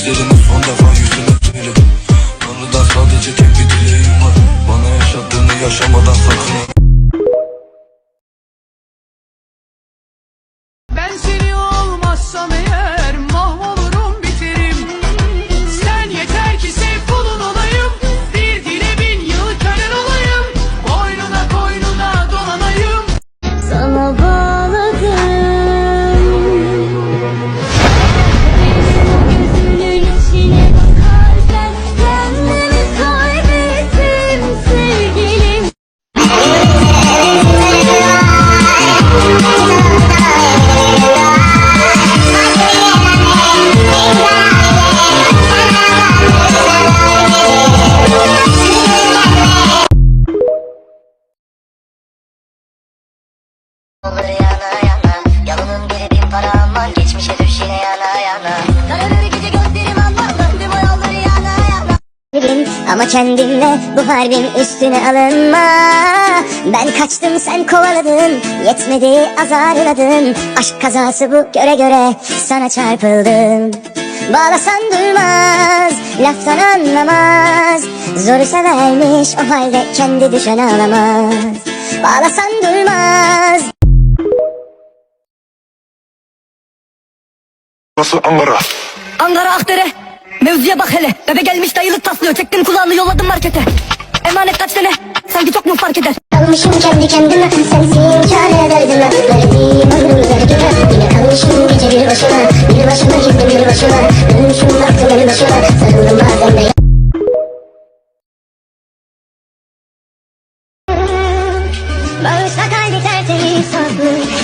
Sözlerimi son defa yüzüme söyle Tanrıdan sadece tek bir dileğim var Bana yaşattığını yaşamadan sakın ama kendinle bu harbin üstüne alınma. Ben kaçtım sen kovaladın. Yetmedi azarladın Aşk kazası bu göre göre sana çarpıldım. Bağlasan duymaz Laftan anlamaz. Zoru severmiş o halde kendi düşen ağlamaz Bağlasan duymaz Nasıl Ankara? Ankara Akdere. Mevzuya bak hele. Bebe gelmiş dayılık taslıyor. Çektim kulağını yolladım markete. Emanet kaç tane? Sanki çok mu fark eder? Kalmışım kendi kendime sensin çare derdime Garibim ömrüm zergine Yine kalmışım gece bir başına Bir başına gizli bir başına Dönmüşüm baktım el başına Sarıldım bazen de Bağışla kalbi tertemiz saflı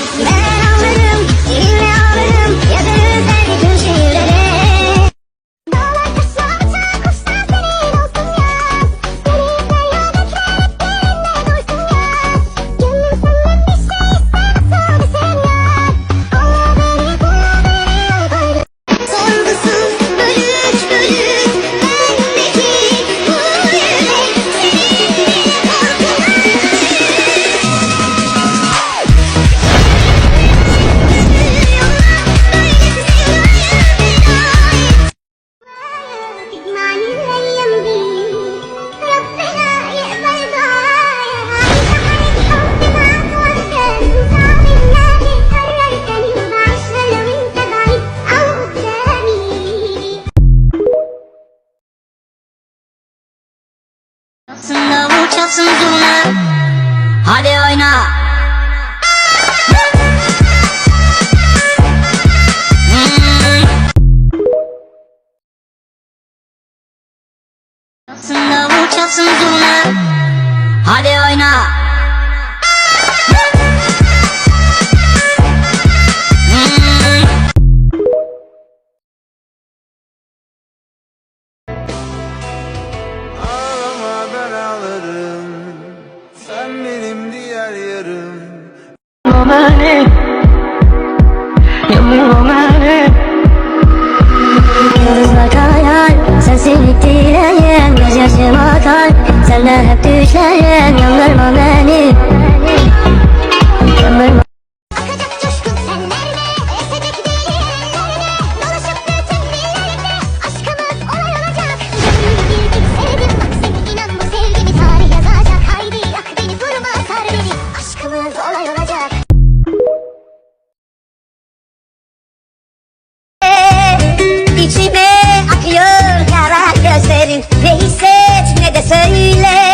Aslında bu çalsın zurna Hadi oyna. Aslında bu çalsın zurna Hadi oyna Yıldızlar kayar Sensin ittiren Göz yaşım akar Senden hep düşlerim Yandırma beni faces ne de söyle